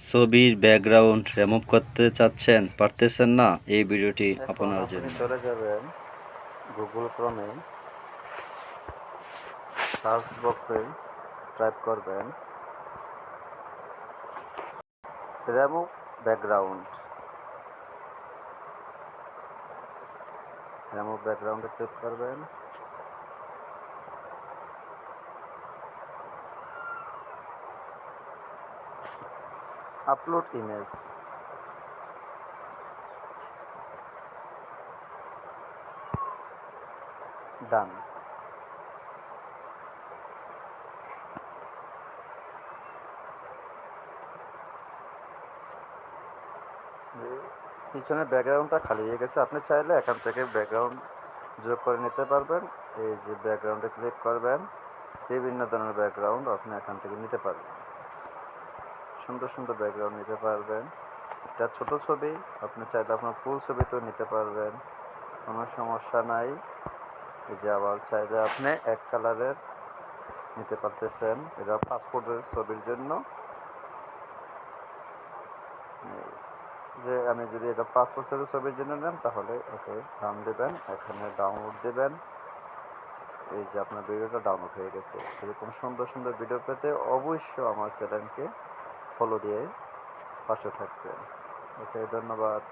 ছবির background remove করতে চাচ্ছেন পারতেছেন না? এই ভিডিওটি আপনার আপনি জন্য চলে যাবেন গুগল ক্রমে সার্চ বক্সে টাইপ করবেন। রেমুভ ব্যাকগ্রাউন্ড রেমুভ ব্যাকগ্রাউন্ডে ক্লিক করবেন। আপলোড ইমেজ ডান পিছনের ব্যাকগ্রাউন্ডটা খালি হয়ে গেছে। আপনি চাইলে এখান থেকে ব্যাকগ্রাউন্ড যোগ করে নিতে পারবেন। এই যে ব্যাকগ্রাউন্ডে ক্লিক করবেন, বিভিন্ন ধরনের ব্যাকগ্রাউন্ড আপনি এখান থেকে নিতে পারবেন। সুন্দর সুন্দর ব্যাকগ্রাউন্ড নিতে পারবেন। এটা ছোট ছবি, আপনি চাইলে আপনার ফুল ছবিতেও নিতে পারবেন। কোনো সমস্যা নাই। এই যে আবার চাইলে আপনি এক কালারের নিতে পারতেছেন। এটা পাসপোর্টের ছবির জন্য। যে আমি যদি এটা পাসপোর্ট সাইজের ছবির জন্য নেন, তাহলে ওকে দাম দেবেন, এখানে ডাউনলোড দেবেন। এই যে আপনার ভিডিওটা ডাউনলোড হয়ে গেছে। এরকম সুন্দর সুন্দর ভিডিও পেতে অবশ্যই আমার চ্যানেলকে ফলো দিয়ে পাশে থাকবেন। ওকে ধন্যবাদ।